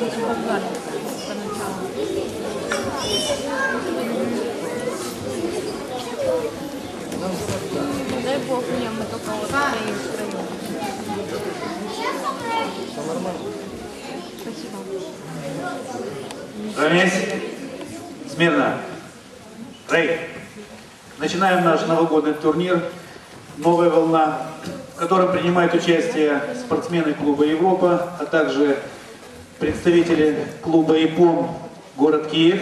очень популярны поначалу. Дай бог мне, мы только вот стоим втроем. Спасибо. Равняйся. Смирно. Рей. Начинаем наш новогодний турнир «Новая волна», в котором принимают участие спортсмены клуба «Европа», а также представители клуба «ИПОМ» город Киев.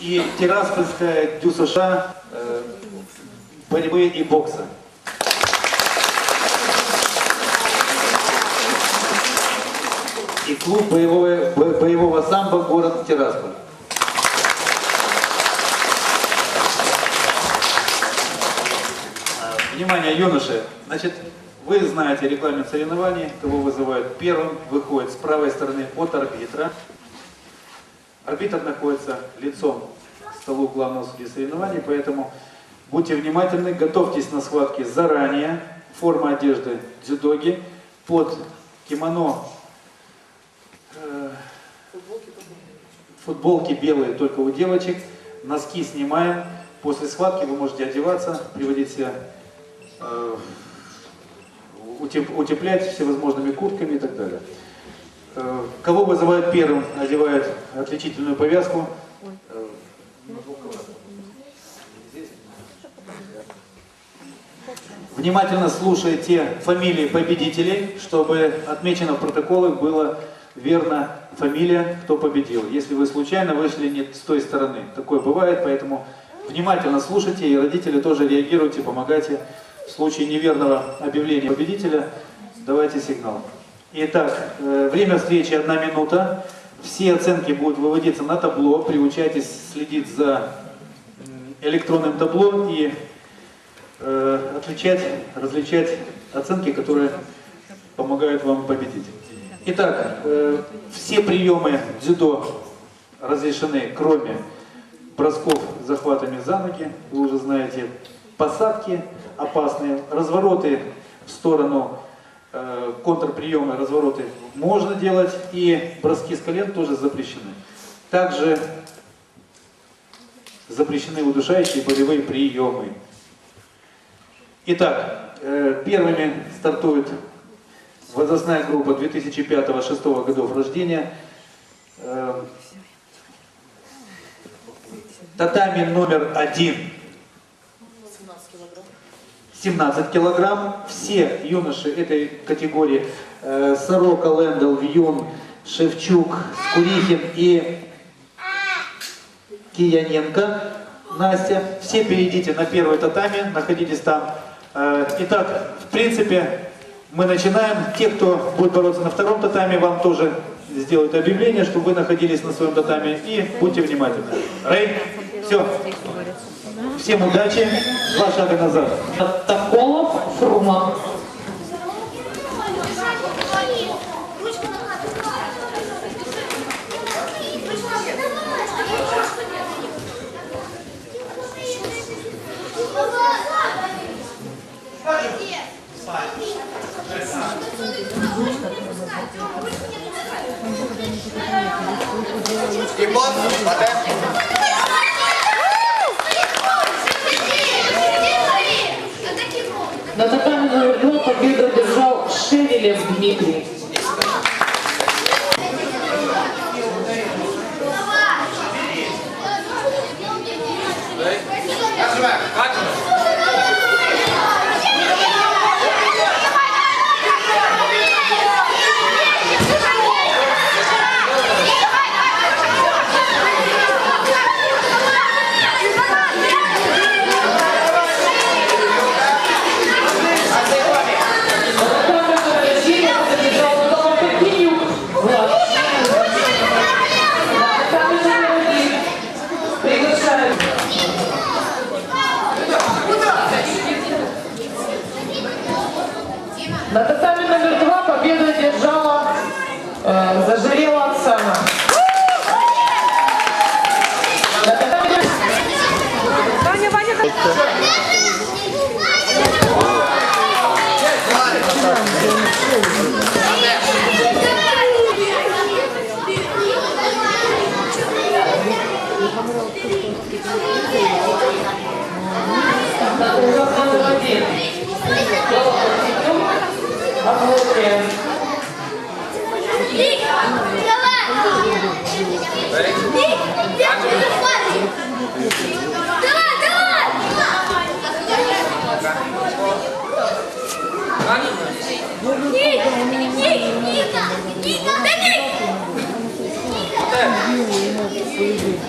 И Тираспольская Дю США э, борьбы и бокса. и клуб боевого, бо- боевого самбо город Тирасполь. Внимание, юноши! Значит, вы знаете регламент соревнований, кого вызывают первым, выходит с правой стороны от арбитра. Арбитр находится лицом к столу главного судьи соревнований, поэтому будьте внимательны, готовьтесь на схватки заранее. Форма одежды дзюдоги под кимоно э, футболки белые только у девочек, носки снимаем. После схватки вы можете одеваться, приводить себя, утеплять всевозможными куртками и так далее. Э, Кого вызывают первым, одевают отличительную повязку. Э, Внимательно слушайте фамилии победителей, чтобы отмечено в протоколах было верно фамилия, кто победил. Если вы случайно вышли не с той стороны, такое бывает, поэтому внимательно слушайте и родители тоже реагируйте, помогайте. В случае неверного объявления победителя давайте сигнал. Итак, э, время встречи одна минута. Все оценки будут выводиться на табло. Приучайтесь следить за электронным табло и э, отличать, различать оценки, которые помогают вам победить. Итак, э, все приемы дзюдо разрешены, кроме бросков захватами за ноги, вы уже знаете, посадки опасные, развороты в сторону э, контрприемы, развороты можно делать, и броски с колен тоже запрещены. Также запрещены удушающие болевые приемы. Итак, э, первыми стартует возрастная группа 2005-2006 годов рождения. Э, Татами номер один 17 килограмм. Все юноши этой категории э, Сорока, Лендл, Вьюн, Шевчук, Скурихин и Кияненко, Настя. Все перейдите на первый татами, находитесь там. Э, Итак, в принципе, мы начинаем. Те, кто будет бороться на втором татами, вам тоже сделают объявление, чтобы вы находились на своем татами. И будьте внимательны. Рей, все. Всем удачи. Два шага назад. Токолов, Фрума. Ипон, Батэ. поедем.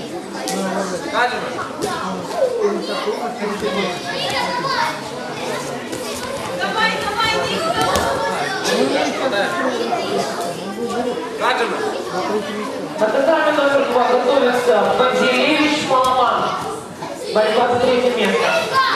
Давай, давай, Каджина. На татами номер два готовится Бандеревич Маломан. Борьба за третье место.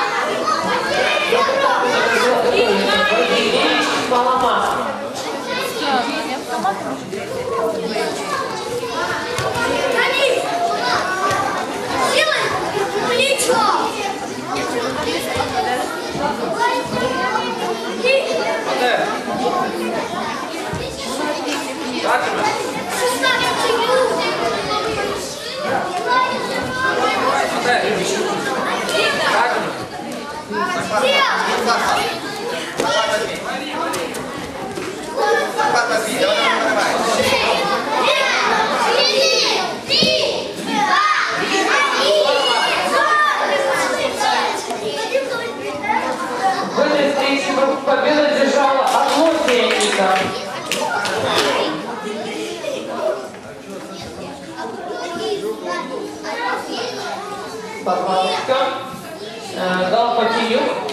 Барбаровска, Галпатиюк. Э,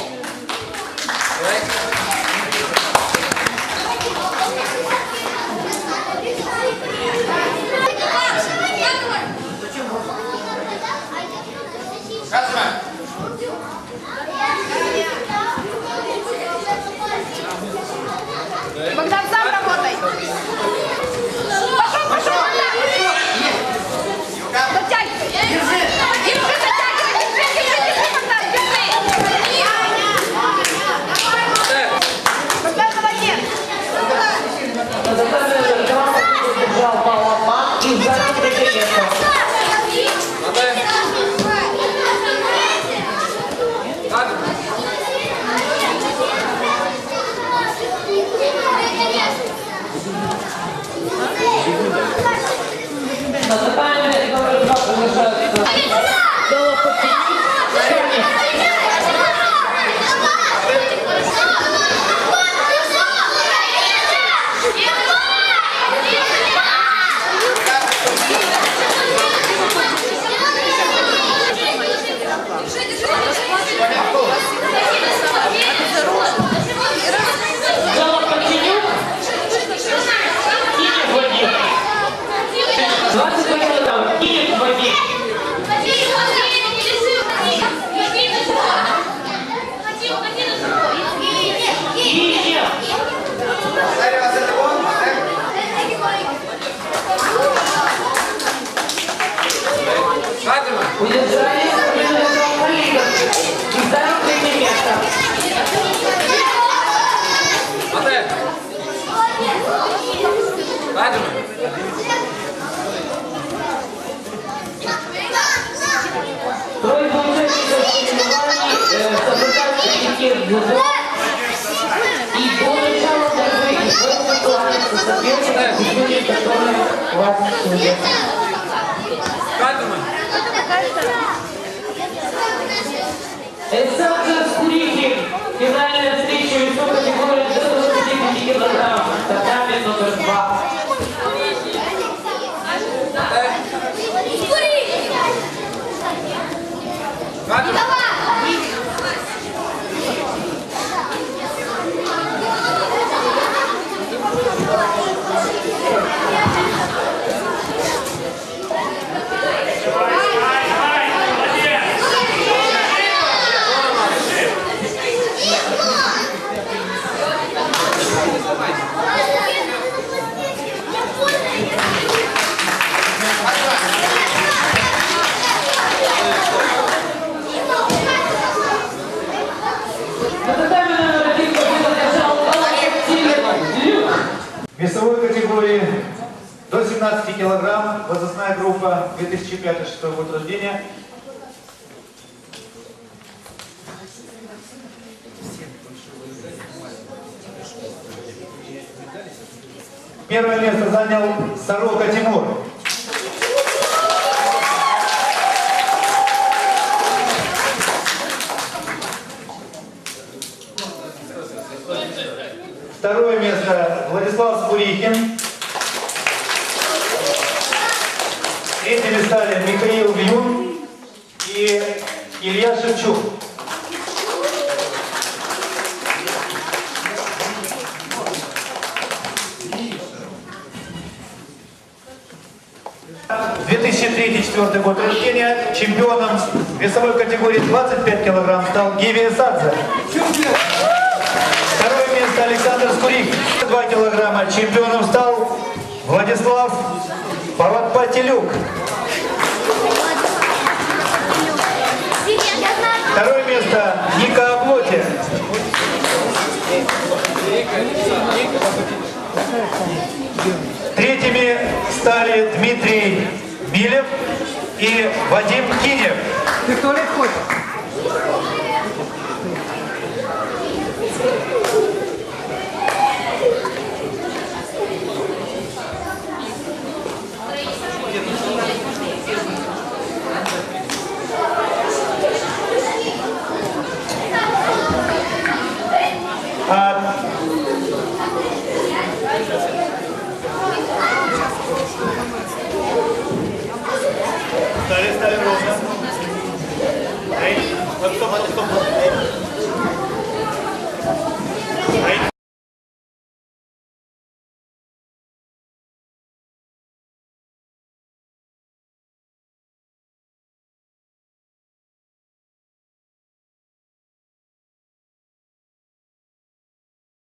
Эссак Курихин, финальная встреча. возрастная группа 2005-2006 год рождения. Первое место занял Сорока Тимур. Второе место Владислав Спурихин. 2003-2004 год рождения чемпионом весовой категории 25 килограмм стал Гиви Садзе. Второе место Александр Скурик, 2 килограмма. Чемпионом стал Владислав Паватпатилюк. Второе место Ника Облоти. Третьими стали Дмитрий Милев и Вадим Кинев. Ты в туалет ходишь?